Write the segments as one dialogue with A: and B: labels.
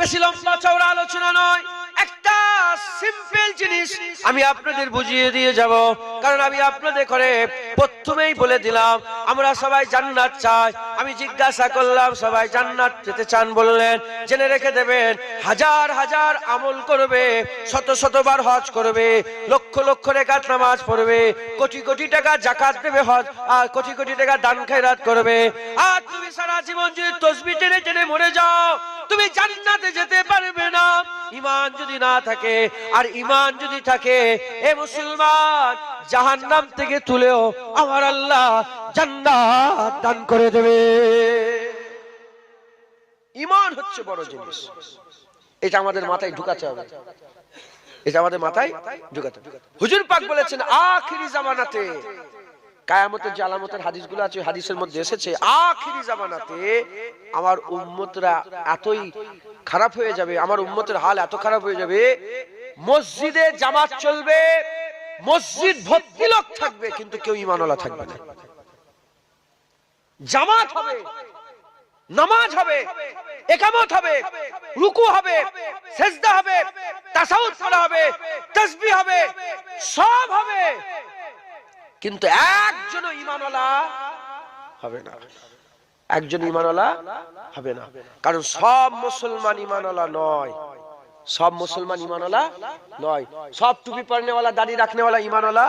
A: বেশি লম্বা চওড়া আলোচনা নয়। সিম্পল জিনিস আমি আপনাদের বুঝিয়ে দিয়ে যাব। কারণ আমি আপনাদের করে প্রথমেই বলে দিলাম, আমরা সবাই জান্নাত চাই। আমি জিজ্ঞাসা করলাম, সবাই জান্নাত যেতে চান বললেন। জেনে রেখে দেবেন, হাজার হাজার আমল করবে, শত শতবার হজ করবে, লক্ষ লক্ষ রেখাত নামাজ পড়বে, কোটি কোটি টাকা জাকাত দেবে হজ, আর কোটি কোটি টাকা দান খেরাত করবে। আর তুমি সারা জীবন যদি তসবি টেনে টেনে মরে যাও, তুমি জান্নাতে যেতে পারবে না। ইমান যদি না থাকে আর ইমান যদি থাকে, এ মুসলমান, জাহান্নাম থেকে তুলেও আমার আল্লাহ জান্নাত দান করে দেবে। ইমান হচ্ছে বড় জিনিস। এটা আমাদের মাথায় ঢুকাতে হবে। এটা আমাদের মাথায় ঢুকাতে হুজুর পাক বলেছেন, আখিরি জামানাতে কায়ামতের যে আলামতের হাদিসগুলো আছে হাদিসের মধ্যে এসেছে, আখিরি জামানাতে আমার উম্মতরা এতই খারাপ হয়ে যাবে, আমার উম্মতের হাল এত খারাপ হয়ে যাবে মসজিদে জামাত চলবে, মসজিদ ভর্তি লোক থাকবে, কিন্তু কেউ ইমানওয়ালা থাকবে না। জামাত হবে, নামাজ হবে, একামত হবে, রুকু হবে, সেজদা হবে, তাসাউদ করা হবে, তাসবিহ হবে, সব হবে। কিন্তু একজন ইমানওয়ালা হবে না। একজন ইমানওয়ালা হবে না। কারণ সব মুসলমান ইমানওয়ালা নয়। সব মুসলমান ইমানওয়ালা নয়। সব টুপি পরনেওয়ালা, দাড়ি রাখনেওয়ালা ইমানওয়ালা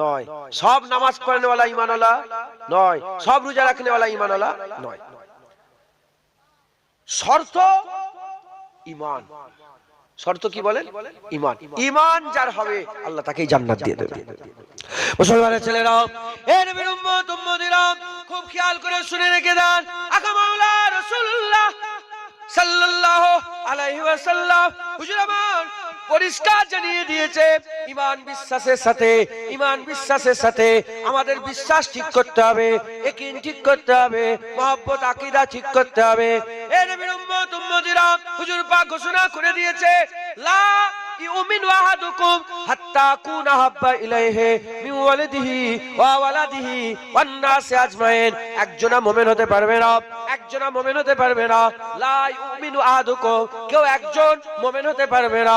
A: নয়। সব নামাজ পড়নেওয়ালা ইমানওয়ালা নয়। সব রোজা রাখনেওয়ালা ইমানওয়ালা নয়। শর্ত ইমান শর্ত কি বলেন? ইমান ইমান যার হবে, আল্লাহ তাকেই জান্নাত দিয়ে দেবে। মুসলমানের ছেলেরা এ নবীর উম্মত উম্মতিরা খুব খেয়াল করে শুনে রেখে দেন। আকা মাওলা পরিষ্কার জানিয়ে দিয়েছে ইমান বিশ্বাসের সাথে ইমান বিশ্বাসের সাথে আমাদের বিশ্বাস ঠিক করতে হবে একিন ঠিক করতে হবে, মহব্বত, আকিদা ঠিক করতে হবে। এ নবীর উম্মত, উম্মতিরা হুজুর পাক ঘোষণা করে দিয়েছে, লা ইউমিনু আহাদুকুম হাত্তা কুনা হাব্বা ইলাইহি মিন ওয়ালিদিহি ওয়া ওয়ালাদিহি ওয়ান নাসি আজমাইন একজনা হতে পারবে না, একজনা মুমিন হতে পারবে না। লা ইউমিনু আহাদুকুম, কেউ একজন মুমিন হতে পারবে না।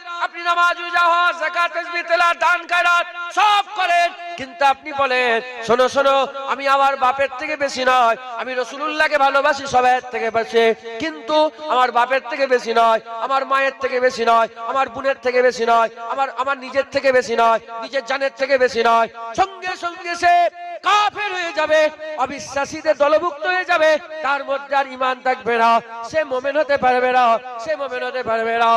A: আপনি নামাজ তাসবিহ দান সব করেন। কিন্তু আপনি বলেন, শোনো শোনো, আমি আমার বাপের থেকে বেশি নয়, আমি রসুলুল্লাহকে ভালোবাসি সবার থেকে বেশি। কিন্তু আমার বাপের থেকে বেশি নয়, আমার মায়ের থেকে বেশি নয়, আমার বোনের থেকে বেশি নয়, আমার আমার নিজের থেকে বেশি নয়, নিজের জানের থেকে বেশি নয়। সঙ্গে সঙ্গে সে কাফের হয়ে যাবে, অবিশ্বাসীদের দলভুক্ত হয়ে যাবে, তার মধ্যে আর ইমান থাকবে না। সে মোমেন হতে পারবে না, সে মোমেন হতে পারবে না।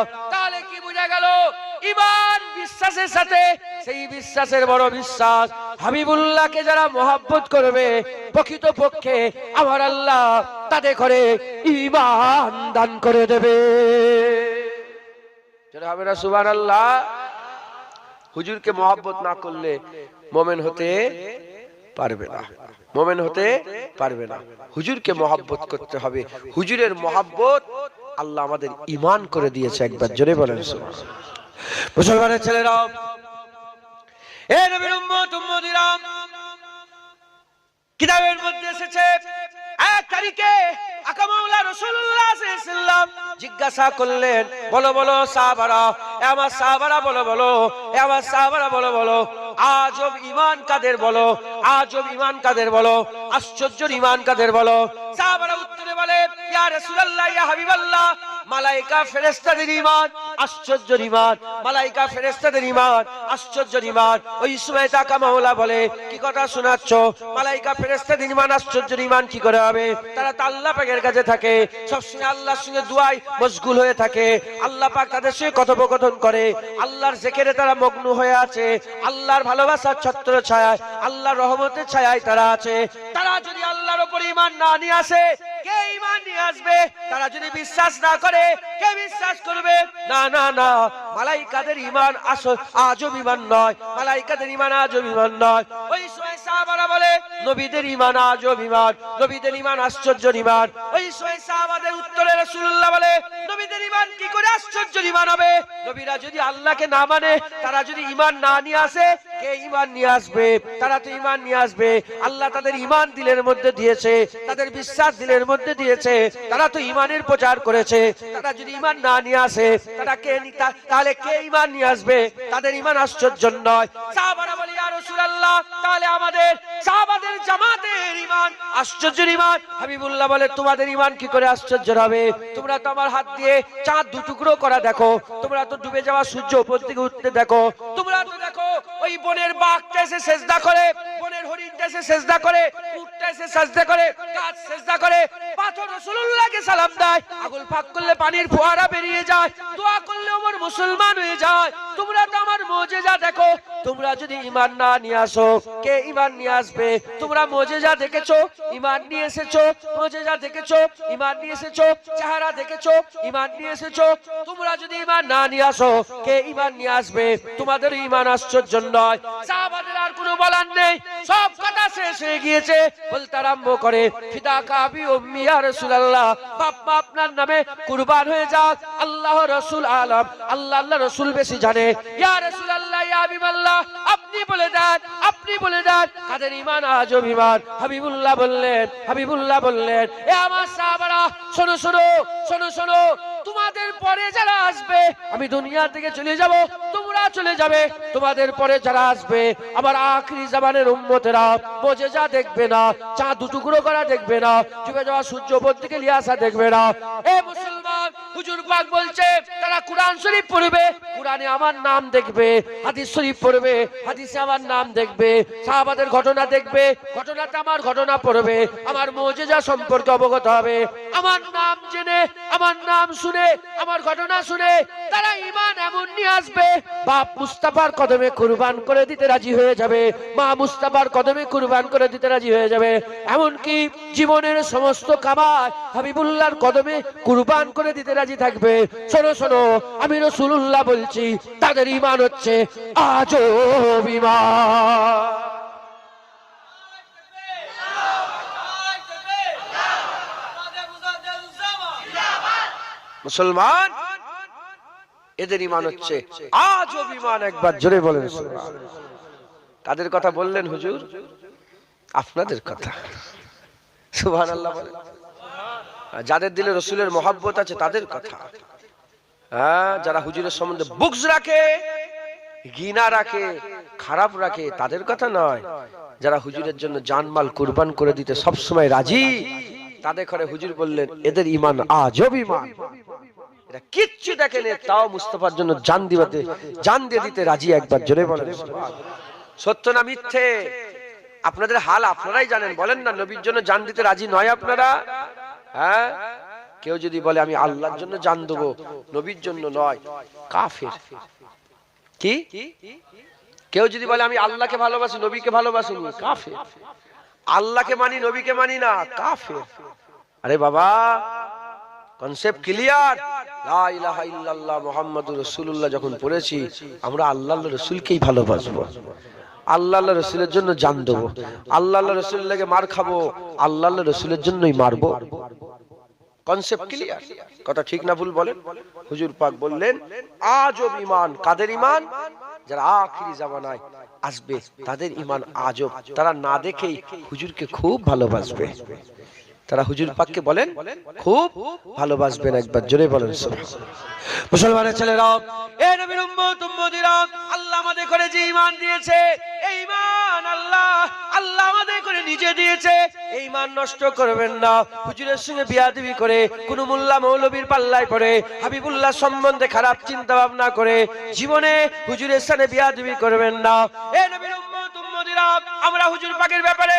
A: ইমান বিশ্বাসের সাথে, সেই বিশ্বাসের বড় বিশ্বাস হাবিবুল্লাহকে যারা মহাব্বত করবে প্রকৃত পক্ষে আমার আল্লাহ তাদের করে ইমান দান করে দেবে। সুবান আল্লাহ হুজুরকে মহাব্বত না করলে মোমেন হতে পারবে না। মোমেন হতে পারবে না। হুজুরকে মহাব্বত করতে হবে। হুজুরের মহাব্বত আল্লাহ আমাদের ইমান করে দিয়েছে একবার। জোরে বলেন, সুবহানাল্লাহ। মুসলমানের ছেলেরা এ নবীর উম্মত কিতাবের মধ্যে এসেছে, এক তারিখে আকা মাওলা রাসূলুল্লাহ সাল্লাল্লাহু জিজ্ঞাসা করলেন, বলো বলো, সাহাবারা, এ আমার সাহাবারা, বলো বলো, এ আমার সাহাবারা, বলো বলো, আজব ইমান কাদের বলো, আজব ইমান কাদের বলো, আশ্চর্যের ইমান কাদের বলো? সাহাবারা উত্তরে বলে, ইয়া রাসূলুল্লাহ, ইয়া হাবিবাল্লাহ মালাইকা ফেরেশতাদের ঈমান, আশ্চর্যের ঈমান, মালাইকা ফেরেশতাদের ঈমান, আশ্চর্যের ঈমান। ওই সময় তাকা মাওলা বলে, কি কথা শোনাচ্ছ? মালাইকা ফেরেশতাদের ঈমান, আশ্চর্যের ঈমান কি করে হবে? তারা তো আল্লাহ পাকের কাছে থাকে। সব সময় আল্লাহর সঙ্গে দুয়াই মশগুল হয়ে থাকে। আল্লাহ পাক তাদের সঙ্গে কথোপকথন করে। আল্লাহর জেকেরে তারা মগ্ন হয়ে আছে। আল্লাহর ভালোবাসার ছত্র ছায়ায়, আল্লাহর রহমতের ছায়ায় তারা আছে। তারা যদি আল্লাহর উপর ঈমান না নিয়ে আসে কে ইমান নিয়ে আসবে? তারা যদি বিশ্বাস না করে, কে বিশ্বাস করবে? না না না। মালাইকাদের ইমান আজব ইমান নয়। মালাইকাদের ইমান আজব ইমান নয়। ওই নবীদের ইমান আজব ইমান নবীদের ইমান আশ্চর্য ইমান ওই সময় সাহাবাদের উত্তরে রাসূলুল্লাহ বলে, নবীদের ইমান কি করে আশ্চর্য ইমান হবে? নবীরা যদি আল্লাহকে না মানে তারা যদি ইমান না নিয়ে আসে, কে ইমান নিয়ে আসবে? তারা তো ইমান নিয়ে আসবে। আল্লাহ তাদের ইমান দিলের মধ্যে দিয়েছে, তাদের বিশ্বাস দিলের মধ্যে দিয়েছে, তারা তো ইমানের প্রচার করেছে। তারা যদি ইমান না নিয়ে আসে, তারা কে তাহলে কে ইমান নিয়ে আসবে? তাদের ইমান আশ্চর্য নয়। সাহাবারা বলি, ইয়া রাসূলুল্লাহ, তাহলে আমাদের সাহাবাদের হাবিবুল্লাহ বলে, তোমাদের ইমান কি করে আশ্চর্য তোমরা হাত দিয়ে চাঁদ দু টুকরো করা দেখো। তোমরা তো ডুবে সূর্য উপর থেকে উঠতে দেখো। তোমরা তো দেখো, ওই বনের বাঘটা এসে করে, বনের এসে সেজদা করে উটটা এসে করে গাছ সেজদা করে। পাথর রাসূলুল্লাহকে সালাম দেয়। আগুন ফাঁক করলে পানির ফোয়ারা বেরিয়ে যায়। দোয়া করলে ওমর মুসলমান হয়ে যায়। তোমরা তো আমার মুজিজা দেখো। তোমরা যদি ঈমান না নিয়ে আসো, কে ঈমান নিয়ে আসবে? তোমরা মুজিজা দেখেছ? ঈমান নিয়ে এসেছ? মুজিজা দেখেছ? ঈমান নিয়ে এসেছ? চেহারা দেখেছ? ঈমান নিয়ে এসেছ? তোমরা যদি ঈমান না নিয়ে আসো, কে ঈমান নিয়ে আসবে? তোমাদের ঈমান আশ্চর্য নয়। সাহাবাদের আর কোনো বলার নেই। সব কথা শেষ হয়ে গিয়েছে। বলতে আরম্ভ করে, ফিদা কাবি উম্মি ইয়া রাসূলুল্লাহ। বাপ, মা আপনার নামে কুরবান হয়ে যাক। আল্লাহ রাসূল আলম। আল্লাহ আল্লাহ রাসূল বেশি জানে। ইয়া রাসূলুল্লাহ, ইয়া হাবিবাল্লাহ, আপনি বলে দেন, আপনি বলে দেন, কাদের ঈমান আজব ঈমান হাবিবুল্লাহ বললেন হাবিবুল্লাহ বললেন, এ আমার সাহাবারা, শোনো শোনো শোনো শোনো তোমাদের পরে যারা আসবে, আমি দুনিয়া থেকে চলে যাব, তোমরা চলে যাবে। তোমাদের পরে যারা আসবে, আমার আখরি জামানের উম্মতেরা বোঝে যা দেখবে না চা দু টুকরো করা দেখবে না, চুপে যাওয়া সূর্য উপর থেকে লিয়াসা দেখবে না। এ মুসলমান হুজুর পাক বলছে, তারা কোরআন শরীফ পড়বে, কোরআনে আমার নাম দেখবে, হাদিস শরীফ পড়বে, হাদিসে আমার নাম দেখবে ঘটনা দেখবে আমার ঘটনা পড়বে, আমার মজেজা সম্পর্কে অবগত হবে, আমার নাম জেনে, আমার নাম শুনে, আমার ঘটনা শুনে, তারা ইমান এমন নিয়ে আসবে, বাপ মুস্তাফার কদমে কুরবান করে দিতে রাজি হয়ে যাবে, মা মুস্তাফার কদমে কুরবান করে দিতে রাজি হয়ে যাবে, এমনকি জীবনের সমস্ত কামাই হাবিবুল্লাহর কদমে কুরবান করে দিতে রাজি থাকবে। শোনো শোনো, আমি রসুল্লাহ বলছি, তাদের ইমান হচ্ছে বিমান। মুসলমান, এদের ইমান হচ্ছে আজও বিমান একবার। জোরে বলেন। কাদের কথা বললেন হুজুর? আপনাদের কথা। সুবহান আল্লাহ বলেন। যাদের দিলে রসুলের মহাব্বত আছে তাদের কথা। হ্যাঁ যারা হুজুরের সম্বন্ধে বুকস রাখে, ঘৃণা রাখে, খারাপ রাখে, তাদের কথা নয়। যারা হুজুরের জন্য জানমাল কুরবান করে দিতে সব সময় রাজি, তাদের ঘরে হুজুর বললেন, এদের ইমান আজব ইমান এরা কিচ্ছু দেখেন তাও মুস্তফার জন্য জান দিবাতে, জান দিয়ে দিতে রাজি একবার, জোরে বলেন। সত্য না মিথ্যে? আপনাদের হাল আপনারাই জানেন, বলেন না, নবীর জন্য জান দিতে রাজি নয় আপনারা? হ্যাঁ? কেউ যদি বলে, আমি আল্লাহর জন্য জান দেবো, নবীর জন্য নয়। কাফের। কি? কেউ যদি বলে, আমি আল্লাহকে ভালোবাসি, নবীকে ভালোবাসি কাফের। আল্লাহকে মানি, নবীকে মানি না, কাফের। আরে বাবা কনসেপ্ট ক্লিয়ার লা ইলাহা ইল্লাল্লাহ মুহাম্মাদুর রাসূলুল্লাহ, যখন পড়েছি, আমরা আল্লাহ রসুলকেই ভালোবাসবো। আল্লাহ রসুলের জন্য জান দেবো। আল্লাহ রসুলের লেগে মার খাব। আল্লাহ রসুলের জন্যই মারবো। কনসেপ্ট ক্লিয়ার কথা ঠিক না ভুল বলেন? হুজুর পাক বললেন আজব ইমান, কাদের ইমান? যারা আখিরি জামানায় আসবে, তাদের ইমান আজব। তারা না দেখেই হুজুরকে খুব ভালোবাসবে। তারা হুজুর পাককে বলেন খুব ভালোবাসবেন একবার। জোরে বলেন মুসলমানের ছেলেরা এ নবীর উম্মত উম্মতিরা আল্লাহ আমাদের করে যে ঈমান দিয়েছে এই ঈমান আল্লাহ আল্লাহ আমাদের করে নিজে দিয়েছে। এই ঈমান নষ্ট করবেন না। হুজুরের সঙ্গে বিয়াদবি করে কোন মোল্লা মৌলবীর পাল্লায় পড়ে হাবিবুল্লাহ সম্বন্ধে খারাপ চিন্তা ভাবনা করে জীবনে হুজুরের সাথে বিয়াদবি করবেন না। এ নবীর উম্মত উম্মতিরা আমরা হুজুর পাকের ব্যাপারে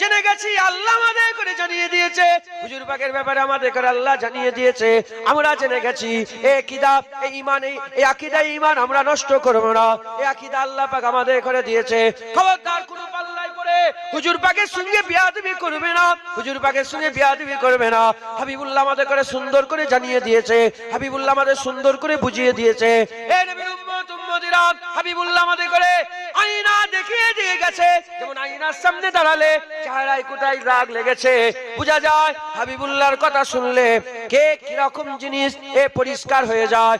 A: জেনে গেছি, আল্লাহ আমাদের করে জানিয়ে দিয়েছে। হুজুর পাকের ব্যাপারে আমাদের করে আল্লাহ জানিয়ে দিয়েছে। আমরা জেনে গেছি, এ কিদা এই ইমান এই আকীদা ইমান আমরা নষ্ট করব না। এই আকীদা আল্লাহ পাক আমাদের করে দিয়েছে। খবরদার কোন পাল্লায় পড়ে হুজুর পাকের সঙ্গে বিয়াদবি করবে না। হুজুর পাকের সঙ্গে বিয়াদবি করবে না। হাবিবুল্লাহ আমাদের করে সুন্দর করে জানিয়ে দিয়েছে। হাবিবুল্লাহ আমাদের সুন্দর করে বুঝিয়ে দিয়েছে। এ নবীর উম্মত উম্মতিরা হাবিবুল্লাহ আমাদের করে আয়না দেখিয়ে দিয়ে গেছে। যেমন আয়নার সামনে দাঁড়ালে চেহারায় কোথায় দাগ লেগেছে, বোঝা যায় হাবিবুল্লাহর কথা শুনলে কে কীরকম জিনিস এ পরিষ্কার হয়ে যায়।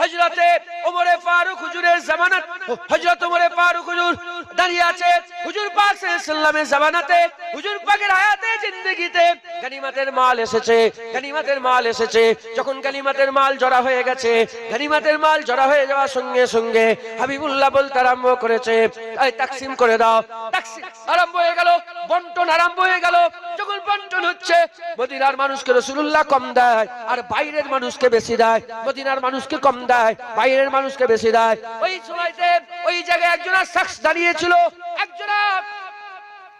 A: হজরতে ওমরে ফারুক হুজুরের জামানাত। হজরত ওমরে ফারুক হুজুর দাঁড়িয়ে আছে হুজুর পাক সাল্লামের হুজুর পাকের হায়াতে জিন্দেগিতে মাল এসেছে মাল এসেছে। যখন মাল জড়া হয়ে গেছে মাল জড়া হয়ে যাওয়ার সঙ্গে সঙ্গে হাবিবুল্লাহ বলতে আরম্ভ করেছে তাকসিম করে দাও। আরম্ভ হয়ে গেল, বন্টন আরম্ভ হয়ে গেল। যখন বন্টন হচ্ছে, মদিনার মানুষকে রসুল্লাহ কম দেয়, আর বাইরের মানুষকে বেশি দেয়। মদিনার মানুষকে কম দেয় বাইরের মানুষকে বেশি দেয়। ওই সময়তে ওই জায়গায় একজনা শখস দাঁড়িয়েছিল একজনা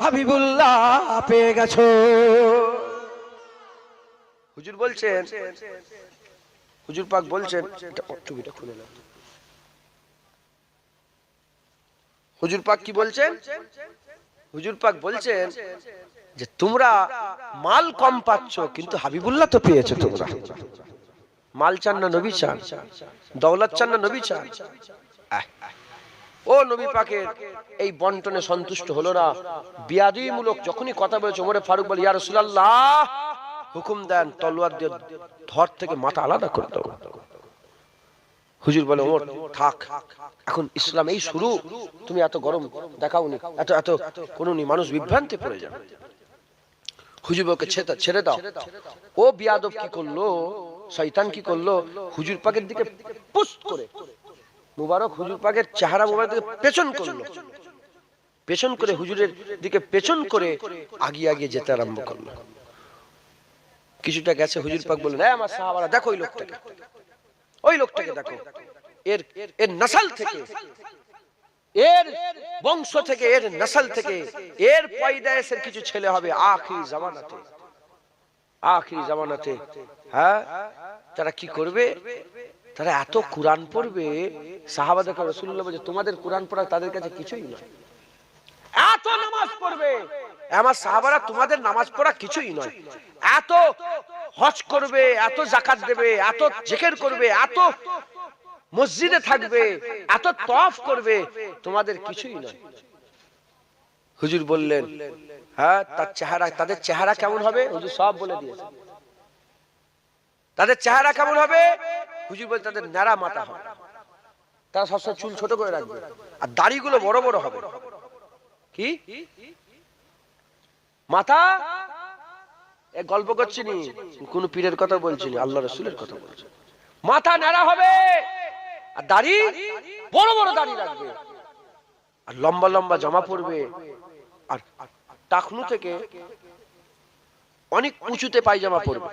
A: হাবিবুল্লাহ পেয়ে গেছো। হুজুর বলছেন হুজুর পাক বলছেন টুপিটা খুলে হুজুর পাক কি বলছেন? হুজুর পাক বলছেন যে তোমরা মাল কম পাচ্ছ কিন্তু হাবিবুল্লাহ তো পেয়েছ তোমরা। মাল চান না নবী চান দৌলত চান না নবী চান। আহ, ও নবী পাকের, এই বন্টনে সন্তুষ্ট হলো না। বিয়াদুমূলক যখনই কথা বলেছে, ওমরে ফারুক বলে, ইয়া রাসূলুল্লাহ! হুকুম দেন তলোয়ার দিয়ে ধর থেকে মাথা আলাদা করে দাও। হুজুর বলে, ওমর, থাক। এখন ইসলাম এই শুরু। তুমি এত গরম দেখাওনি, এত এত কোনো মানুষ বিভ্রান্তি পড়ে যাবে। হুজুর ওকে ছেড়ে দাও। ও বিয়াদব কি করল? শয়তান কি করল? হুজুর পাকের দিকে পুস্ত করে মুবারক হুজুর পাকের চেহারা মুবারক দিকে পেছন করল। পেছন করে হুজুরের দিকে পেছন করে আগিয়ে আগিয়ে যেতে আরম্ভ করল। কিছুটা গেছে, হুজুর পাক বললেন, "এই আমার সাহাবারা, দেখো ওই লোকটাকে। ওই লোকটাকে দেখো। এর এর নসল থেকে, এর বংশ থেকে, এর নসল থেকে, এর পয়দায়েসের কিছু ছেলে হবে আখিরি জামানাতে। আখিরি জামানাতে হ্যাঁ? তারা কি করবে? তারা এত কোরআন পড়বে সাহাবাদের রসুল্লাহ বলছে তোমাদের কোরআন পড়া তাদের কাছে কিছুই নয়। এত নামাজ পড়বে। আমার সাহাবারা তোমাদের নামাজ পড়া কিছুই নয়। এত হজ করবে এত জাকাত দেবে এত জেকের করবে এত মসজিদে থাকবে এত তফ করবে তোমাদের কিছুই নয়। হুজুর বললেন হ্যাঁ তার চেহারা তাদের চেহারা কেমন হবে? হুজুর সব বলে দিয়েছে। তাদের চেহারা কেমন হবে? হুজুর বলে তাদের ন্যাড়া মাথা হবে। তারা সবসময় চুল ছোট করে রাখবে। আর দাড়িগুলো বড় বড় হবে। কি? মাথা? গল্প করছি নি কোন পীরের কথা বলছি আল্লাহ রসুলের কথা বলছি। মাথা ন্যাড়া হবে। আর দাড়ি? বড় বড় দাড়ি রাখবে। আর লম্বা লম্বা জামা পরবে। আর টাকনু থেকে অনেক উঁচুতে পায়জামা পরবে।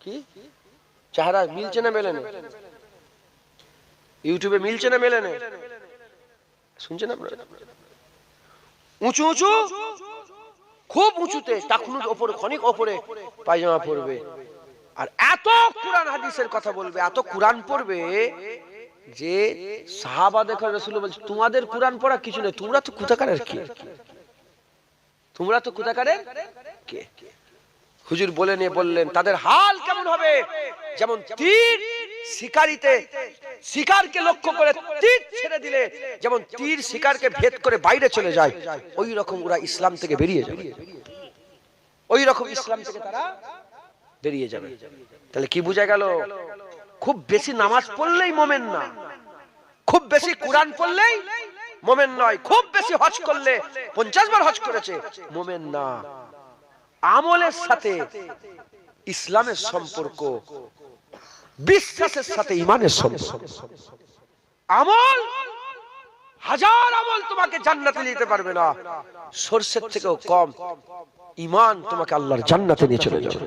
A: কি? চেহারা মিলছে না মেলে না ইউটিউবে মিলছে না মেলে না শুনছেন আপনারা? উঁচু উঁচু, খুব উঁচুতে টাকনুর ওপরে, ক্ষণিক ওপরে পায়জামা পরবে। আর এত কোরআন হাদিসের কথা বলবে, এত কোরআন পড়বে যে সাহাবা দেখা রসুল বলছে, তোমাদের কোরআন পড়া কিছু নেই, তোমরা তো কোথাকারের কে? তোমরা তো কোথাকারের কে? হুজুর বলে নিয়ে বললেন, তাদের হাল কেমন হবে? যেমন তীর শিকারিতে শিকারকে লক্ষ্য করে তীর ছেড়ে দিলে, যেমন তীর শিকারকে ভেদ করে বাইরে চলে যায়, ওই রকম ওরা ইসলাম থেকে বেরিয়ে যাবে। ওই রকম ইসলাম থেকে তারা বেরিয়ে যাবে। তাহলে কি বোঝা গেল? খুব বেশি নামাজ পড়লেই মোমেন না। খুব বেশি কোরআন পড়লেই মোমেন নয়। খুব বেশি হজ করলে পঞ্চাশ বার হজ করেছে, মোমেন না। আমলের সাথে ইসলামের সম্পর্ক বিশ্বাসের সাথে ইমানের সম্পর্ক। আমল হাজার আমল তোমাকে জান্নাতে নিতে পারবে না। সর্ষের থেকেও কম ইমান তোমাকে আল্লাহর জান্নাতে নিয়ে চলে যাবে।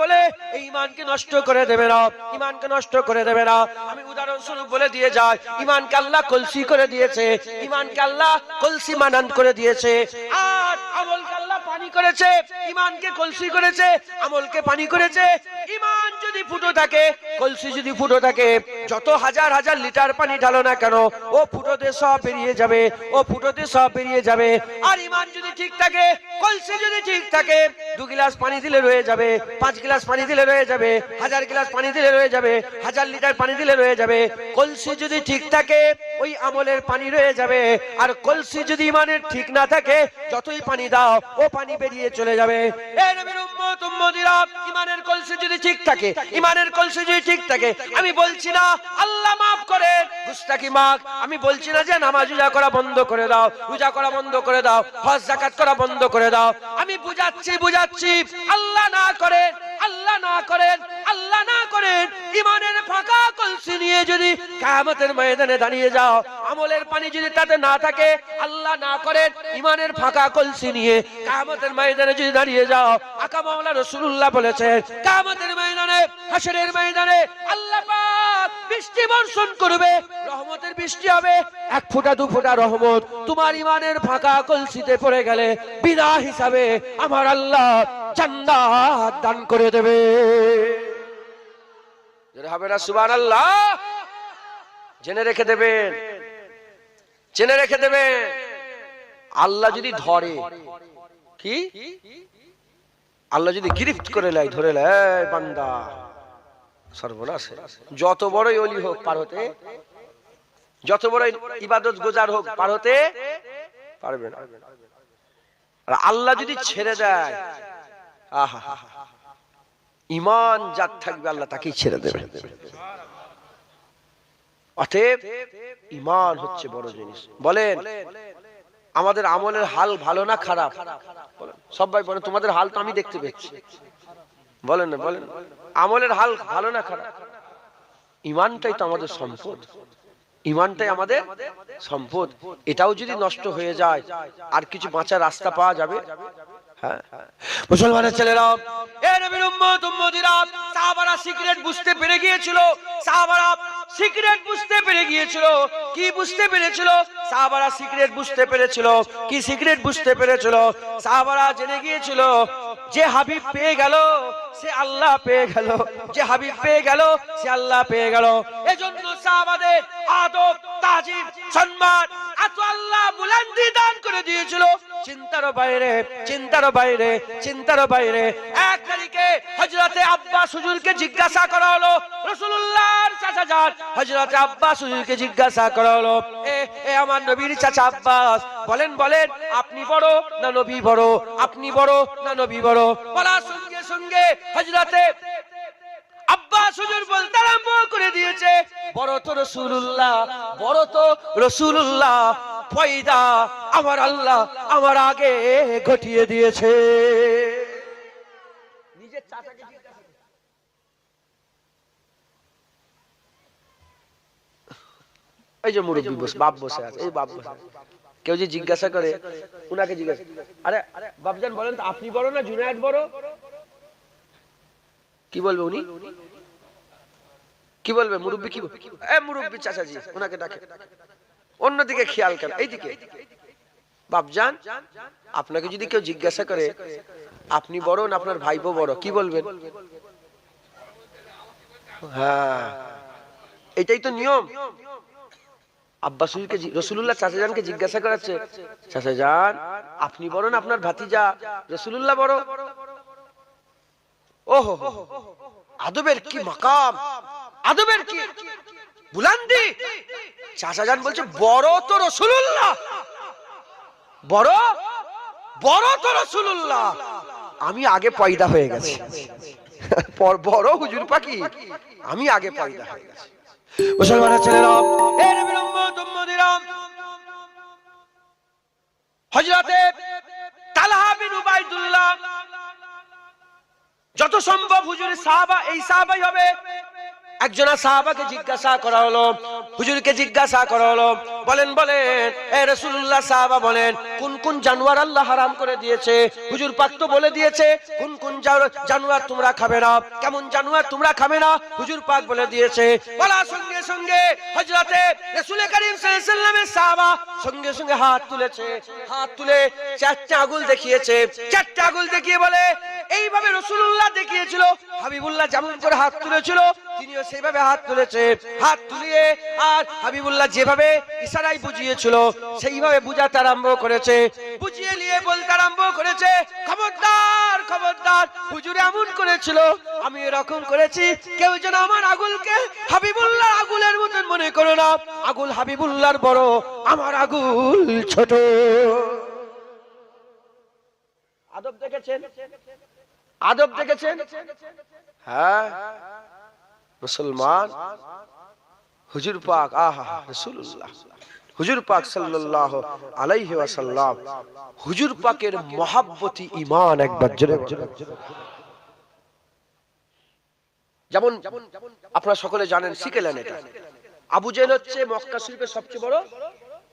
A: বলে এই ইমানকে নষ্ট করে দেবে না ইমানকে নষ্ট করে দেবে না। আমি উদাহরণস্বরূপ বলে দিয়ে যাই ইমানকে আল্লাহ কলসি করে দিয়েছে ইমানকে আল্লাহ কলসি মানান করে দিয়েছে। আর আমলকে আল্লাহ পানি করেছে ইমানকে কলসি করেছে, আমলকে পানি করেছে। ইমান যদি ফুটো থাকে, কলসি যদি ফুটো থাকে যত হাজার হাজার লিটার পানি ঢালো না কেন, ও ফুটোতে সব বেরিয়ে যাবে, ও ফুটোতে সব বেরিয়ে যাবে। আর ইমান যদি ঠিক থাকে, কলসি যদি ঠিক থাকে, দু গিলাস পানি দিলে রয়ে যাবে, পাঁচ গিলাস পানি দিলে রয়ে যাবে, হাজার গিলাস পানি দিলে রয়ে যাবে, হাজার লিটার পানি দিলে রয়ে যাবে। কলসি যদি ঠিক থাকে, ওই আমলের পানি রয়ে যাবে। আর কলসি যদি ইমানের ঠিক না থাকে, যতই পানি দাও, ও পানি বেরিয়ে চলে যাবে। ইমানের কলসি যদি ঠিক থাকে, ইমানের কলসি যদি ঠিক থাকে, আমি বলছি না আল্লাহ মাফ করে। গুস্তাকি মাক আমি বলছি না যে নামাজ রোজা করা বন্ধ করে দাও। রোজা করা বন্ধ করে দাও। হজ জাকাত করা বন্ধ করে দাও। আমি বুঝাচ্ছি বুঝাচ্ছি। আল্লাহ না করেন, আল্লাহ না করেন, আল্লাহ না করেন। ইমানের ফাঁকা কলসি নিয়ে যদি কায়ামতের ময়দানে দাঁড়িয়ে যাও, আমলের পানি যদি তাতে না থাকে, আল্লাহ না করেন। ইমানের ফাঁকা কলসি নিয়ে কায়ামতের ময়দানে যদি দাঁড়িয়ে যাও, আকা মাওলা রসুল্লাহ বলেছেন, কায়ামতের ময়দানে হাসরের ময়দানে আল্লাহ পাক বৃষ্টি বর্ষণ করবে, রহমতের বৃষ্টি হবে, এক ফোঁটা, দু ফোঁটা রহমত তোমার ইমানের ফাঁকা কলসিতে পড়ে গেলে বিনা হিসাবে আমার আল্লাহ জান্নাত দান করে দেবে। হবে না, সুবহানাল্লাহ। জেনে রেখে দেবেন, জেনে রেখে দেবেন। আল্লাহ যদি ধরে, কি? আল্লাহ যদি গিরিফট করে লাই ধরে লাই বান্দা। সর্বনাশ। যত বড়ই অলি হোক পার হতে, যত বড় ইবাদত গোজার হোক পার হতে পারবে না। আর আল্লাহ যদি ছেড়ে দেয়, আহা, ইমান যার থাকবে আল্লাহ তাকেই ছেড়ে দেবে। অতএব ইমান হচ্ছে বড় জিনিস। বলেন, আমাদের আমলের হাল ভালো না খারাপ? সবাই বলেন, তোমাদের হাল তো আমি দেখতে পেয়েছি। বলেন না, বলেন আমলের হাল ভালো না খারাপ? ইমানটাই তো আমাদের সম্পদ। ইমানটাই আমাদের সম্পদ। এটাও যদি নষ্ট হয়ে যায়, আর কিছু বাঁচার রাস্তা পাওয়া যাবে? হ্যাঁ। মুসলমানের ছেলেরা, এ সিক্রেট বুঝতে পেরে গিয়েছিল। সাহাবারা সিক্রেট বুঝতে পেরে গিয়েছিল। কি বুঝতে পেরেছিল? সাহাবারা সিক্রেট বুঝতে পেরেছিল। কি সিক্রেট বুঝতে পেরেছিল? সাহাবারা জেনে গিয়েছিল যে হাবিব পেয়ে গেল। সে আল্লাহ পেয়ে গেল, যে হাবিব পেয়ে গেল, সে আল্লাহ পেয়ে গেল। এজন্য সাহাবাদের আদব, তাজিম, সম্মান এত আল্লাহ বুলান্দি দান করে দিয়েছিল। চিন্তার বাইরে চিন্তার বাইরে চিন্তার বাইরে। হজরতে আব্বাস হুজুরকে জিজ্ঞাসা করা হলো রসুল্লাহর চাচা যান। হজরতে আব্বাস হুজুরকে জিজ্ঞাসা করা হলো, এ আমার নবীর চাচা আব্বাস, বলেন বলেন, আপনি বড় না নবী বড়? আপনি বড় না নবী বড়? বলার সঙ্গে সঙ্গে হজরতে আব্বাস হুজুর বলতে আরম্ভ করে দিয়েছে, বড় তো রসুল্লাহ বড় তো রসুল্লাহ ফয়দা আমার আল্লাহ আমার আগে ঘটিয়ে দিয়েছে। চাচাকে জিজ্ঞাসা করো। এই যে মুরব্বী বস বাপ বসে আছে এই বাপ বসে কেউ যে জিজ্ঞাসা করে উনাকে জিজ্ঞাসা আরে বাপজান বলেন তো আপনি বড় না জুনায়েদ বড়? কি বলবে উনি? কি বলবে? মুরব্বী কি বলবে? এ মুরব্বী চাচাজি ওনাকে ডাকে। অন্যদিকে খেয়াল কেন এইদিকে। বাপজান আপনাকে যদি কেউ জিজ্ঞাসা করে আপনি বড় না আপনার ভাইপো বড়? কি বলবেন? হ্যাঁ। এটাই তো নিয়ম। আব্বাস হুজুরকে রসুলুল্লাহ চাচাজানকে জিজ্ঞাসা করাচ্ছে চাচাজান, আপনি বড় না আপনার ভাতিজা? রসুলুল্লাহ বড়? ওহো। আদবের কি মাকাম? আদবের কি? বুলান্দি? চাচাজান বলছে, বড় তো রসুলুল্লাহ। বড়? আমি আগে পয়দা হয়ে গেছি। বড় হুজুর পাখি, আমি আগে পয়দা হয়ে গেছি। মুসলমানের যত সম্ভব হুজুরের সাহাবা, এই সাহাবাই হবে একজনা সাহাবাকে জিজ্ঞাসা করা হলো, হুজুরকে জিজ্ঞাসা করা হলো, বলেন বলেন, এ রাসূলুল্লাহ সাহাবা বলেন, কোন কোন জানোয়ার আল্লাহ হারাম করে দিয়েছে? হুজুর পাক তো বলে দিয়েছে, কোন কোন জানো- জানোয়ার তোমরা খাবে না, কেমন জানোয়ার তোমরা খাবে না? হুজুর পাক বলে দিয়েছে বলার সঙ্গে সঙ্গে হযরতে রাসূল করিম আলাইহি সাহাবা সঙ্গে সঙ্গে হাত তুলেছে, হাত তুলে চারটা আগুল দেখিয়েছে, চারটা আগুল দেখিয়ে বলে, এইভাবে রসুল্লাহ দেখিয়েছিল, হাবিবুল্লাহ যেমন করে হাত তুলেছিল, তিনিও সেইভাবে হাত তুলেছে, হাত তুলিয়ে আর হাবিবুল্লাহ যেভাবে ইশারাই বুঝিয়েছিল, সেইভাবে বুঝাতে আরম্ভ করেছে। বুঝিয়ে নিয়ে বলতে আরম্ভ করেছে, খবরদার খবরদার, হুজুর এমন করেছিল, আমি এরকম করেছি, কেউ যেন আমার আগুলকে হাবিবুল্লাহ আগুলের মতন মনে করো না। আগুল হাবিবুল্লাহর বড়, আমার আগুল ছোট। আদব দেখেছেন? আদব দেখেছেন? হ্যাঁ। মুসলমান? হুজুর পাক, আহা, রাসূলুল্লাহ। হুজুর পাক সাল্লাল্লাহু আলাইহি ওয়াসাল্লাম, হুজুর পাকের মহাব্বতি ঈমান একবার জোরে যেমন আপনারা সকলে জানেন শিখেলেন এটা। আবু জেল হচ্ছে মক্কা শরীফের সবচেয়ে বড়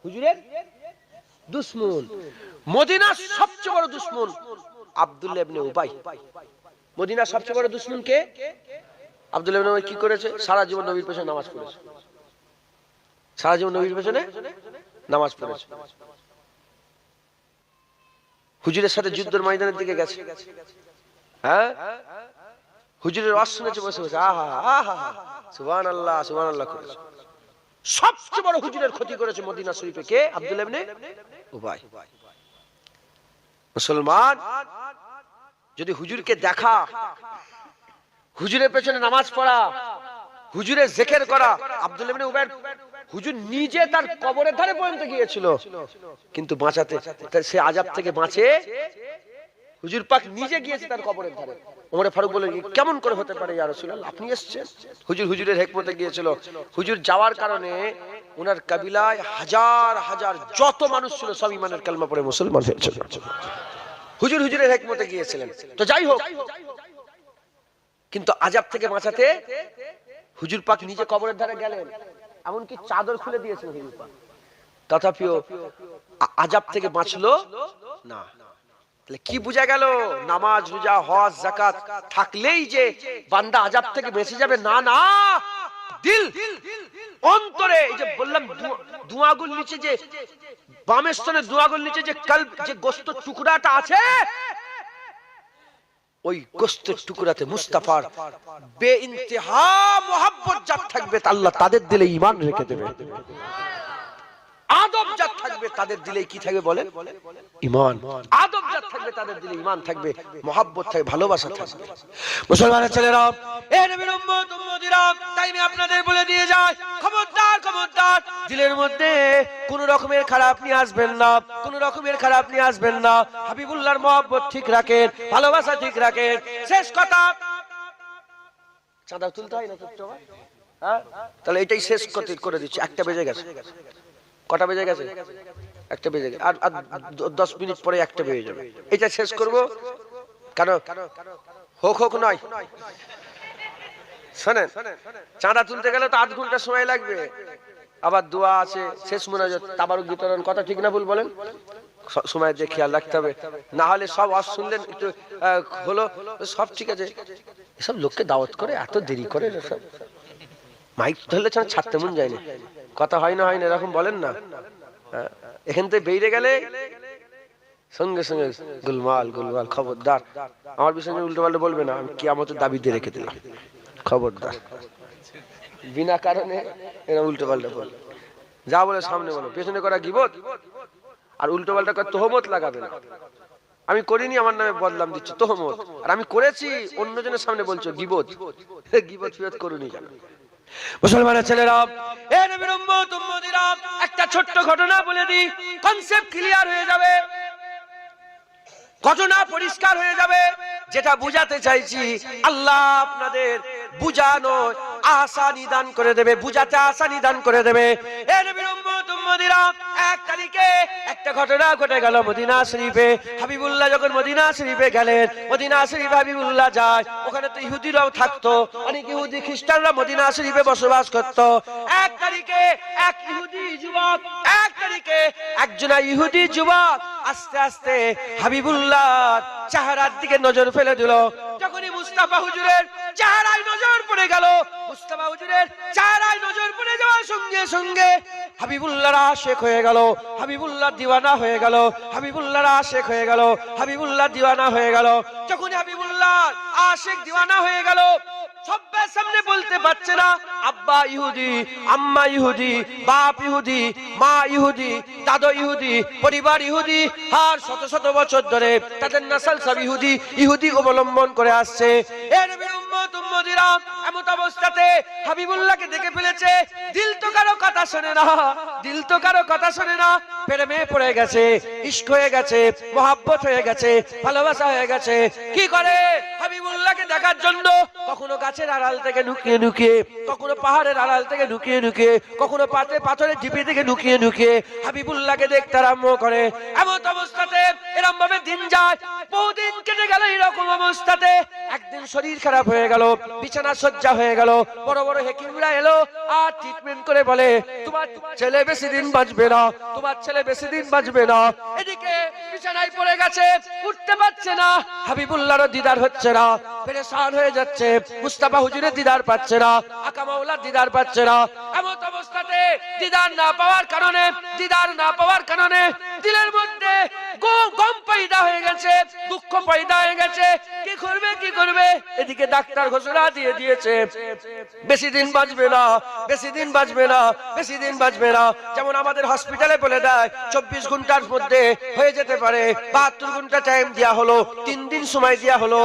A: হুজুরের দুশ্মন। মদিনার সবচেয়ে বড় দুশ্মন আব্দুল্লাহ ইবনে উবাই। মদিনার সবচেয়ে বড় দুশ্মন কে? আব্দুল্লাহ ইবনে কি করেছে? সারা জীবন নবীর পেছনে নামাজ পড়েছে। সারা জীবন নবীর পেছনে নামাজ পড়েছে। হুজুরের সাথে যুদ্ধের ময়দানের দিকে গেছে। হ্যাঁ? হুজুরের শুনেছে, বসে বসে, আহা আহা সুবহানাল্লাহ সুবহানাল্লাহ করেছে। সবচেয়ে বড় হুজুরের ক্ষতি করেছে মদিনা শরীফে কে? আব্দুল ইবনে উবাই মুসলমান, যদি হুজুরকে দেখা হুজুরের পেছনে নামাজ পড়া, হুজুরের জেকের করা, আব্দুল হুজুর নিজে তার কবরের ধারে পর্যন্ত গিয়েছিল। কিন্তু বাঁচাতে সে আজাব থেকে বাঁচে, হুজুর পাক নিজে গিয়েছে তার কবরের ধারে। ওমরে ফারুক বলে কেমন করে হতে পারে ইয়া রাসূলুল্লাহ? আপনি এসেছেন? হুজুর হুজুরের হেকমতে গিয়েছিল। হুজুর যাওয়ার কারণে ওনার কাবিলায় হাজার হাজার যত মানুষ ছিল, সব ইমানের কালমা পড়ে মুসলমান হয়েছিল হুজুর হুজুরের হেকমতে গিয়েছিলেন। তো যাই হোক কিন্তু আজাব থেকে বাঁচাতে হুজুর পাক নিজে কবরের ধারে গেলেন। এমনকি চাদর খুলে দিয়েছেন হুজুর পাক। তথাপিও আজাব থেকে বাঁচলো? না। কি বোঝা গেল? নামাজ, রোজা, হজ জাকাত থাকলেই যে বান্দা আজাব থেকে বেঁচে যাবে? না না। দিল। অন্তরে এই যে বললাম দুয়াগুল নিচে যে স্তনে দুয়াগুল নিচে যে কাল যে গোস্ত টুকরাটা আছে ওই গোস্তের টুকরাতে মুস্তাফার বে ইন্তেহা মোহাব্বত যার থাকবে তা আল্লাহ তাদের দিলে ইমান রেখে দেবে। আদব যার থাকবে তাদের দিলে কি থাকবে বলেন? ইমান। আদব যার থাকবে তাদের দিলে ইমান থাকবে, মোহাব্বত থাকবে, ভালোবাসা থাকবে। মুসলমানের ছেলেরা, এ নবীর উম্মত, উম্মতিরা, তাই আমি আপনাদের বলে দিয়ে যাই, খবরদার খবরদার, দিলের মধ্যে কোন রকমের খারাপ নিয়ে আসবেন না, কোন রকমের খারাপ নিয়ে আসবেন না। হাবিবুল্লাহর মোহাব্বত ঠিক রাখেন, ভালোবাসা ঠিক রাখেন। শেষ কথা। চাঁদা তুলতে হয় না তো হ্যাঁ? তাহলে এটাই শেষ করতে- করে দিচ্ছি, একটা বেজে গেছে। কটা বেজে গেছে? একটা বেজে গেছে। আর দশ মিনিট পরে একটা বেজে যাবে। এটা শেষ করব? কেন? হোক হোক নয়। শোনেন, চাঁদা তুলতে গেলে তো আধ ঘণ্টা সময় লাগবে। আবার দোয়া আছে, শেষ মোনাজাত, তাবারক বিতরণ, কথা ঠিক না ভুল বলেন? সময় দিয়ে খেয়াল রাখতে হবে। না হলে সব আজ শুনলেন, একটু হলো, সব ঠিক আছে। এসব লোককে দাওয়াত করে এত দেরি করে সব মাইক ধরলে ছাড়া ছাড়তে মন যায়নি কথা হয় না হয় না এরকম বলেন না। হ্যাঁ, এখান থেকে বেরিয়ে গেলে সঙ্গে সঙ্গে গুলমাল গুলমাল খবরদার। আমার বিষয়ে উল্টো পাল্টা বলবে না আমি কি আমাদের দাবি দিয়ে রেখে দিলাম। খবরদার। বিনা কারণে এরা উল্টো পাল্টা বলবে যা বলে সামনে বলো পেছনে করা গিবত আর উল্টো পাল্টা করা তোহমত লাগাবে না। আমি করিনি আমার নামে বদলাম দিচ্ছি তোহমত। আর আমি করেছি অন্যজনের সামনে বলছো গিবত। গিবত ফিবত করুনি জানো মুসলমানের ছেলেরা একটা ছোট্ট ঘটনা বলে দিই। কনসেপ্ট ক্লিয়ার হয়ে যাবে। ঘটনা পরিষ্কার হয়ে যাবে। যেটা বুঝাতে চাইছি, আল্লাহ আপনাদের বুঝানো আসানি দান করে দেবে, বুঝাতে আসানি দান করে দেবে। ইহুদি যুবক একজন ইহুদি যুবক আস্তে আস্তে হাবিবুল্লাহ চেহারার দিকে নজর ফেলে দিল। যখনই মুস্তাফা হুজুরের চেহারায় নজর পড়ে গেল মুস্তাফা হুজুরের নজর পড়ে যাওয়ার সঙ্গে সঙ্গে হয়ে গেল, হাবিবুল্লাহ দিওয়ানা হয়ে গেল হয়ে গেল, হাবিবুল্লাহ দিওয়ানা হয়ে গেল। যখন হাবিবুল্লাহ আশেক দিওয়ানা হয়ে গেল, সব্বার সামনে বলতে পারছে না, আব্বা ইহুদি, আম্মা ইহুদি, বাপ ইহুদি, মা ইহুদি, দাদু ইহুদি, পরিবার ইহুদি আর শত শত বছর ধরে তাদের নাসাল সব ইহুদি ইহুদি অবলম্বন করে আসছে। এ উম্মতিরা এমত অবস্থাতে হাবিবুল্লাহকে দেখে ফেলেছে, দিল তো কারও কথা শোনে না, দিল তো কারও কথা শোনে না, প্রেমে পড়ে গেছে, ইশক হয়ে গেছে, মোহাব্বত হয়ে গেছে, ভালোবাসা হয়ে গেছে। কি করে? হাবিবুল্লাহকে দেখার জন্য কখনো গাছের আড়াল থেকে লুকিয়ে লুকিয়ে কখনো পাহাড়ের আড়াল থেকে লুকিয়ে লুকিয়ে কখনো পাতে পাথরের ঝিপি থেকে লুকিয়ে লুকিয়ে হাবিবুল্লাহকে দেখতে আরম্ভ করে। এমন অবস্থাতে এরম ভাবে দিন যায়, বহুদিন কেটে গেল এরকম অবস্থাতে। একদিন শরীর খারাপ হয়ে গেল, বিছানা সজ্জা হয়ে গেল, বড় বড় হেকিমরা এলো, আর ট্রিটমেন্ট করে বলে, তোমার ছেলে বেশি দিন বাঁচবে না, তোমার ছেলে বেশি দিন বাঁচবে না। এদিকে বিছানায় পড়ে গেছে, উঠতে পারছে না হাবিবুল্লাহর দিদার হচ্ছে না, পেরেশান হয়ে যাচ্ছে, মুস্তাফা হুজুরের দিদার পাচ্ছে না, আকা মাওলার দিদার পাচ্ছে না। এমন অবস্থাতে দিদার না পাওয়ার কারণে, দিদার না পাওয়ার কারণে, দিলের মধ্যে গম- গম পয়দা হয়ে গেছে, দুঃখ পয়দা হয়ে গেছে। কি করবে কি করবে? এদিকে ডাক্তার ঘোষণা দিয়ে দিয়েছে। বেশি দিন বাঁচবে না, বেশি দিন বাঁচবে না, বেশি দিন বাঁচবে না। যেমন আমাদের হসপিটালে বলে দেয়, চব্বিশ ঘণ্টার মধ্যে হয়ে যেতে পারে। বাহাত্তর ঘণ্টা টাইম দেওয়া হলো, তিন দিন সময় দেওয়া হলো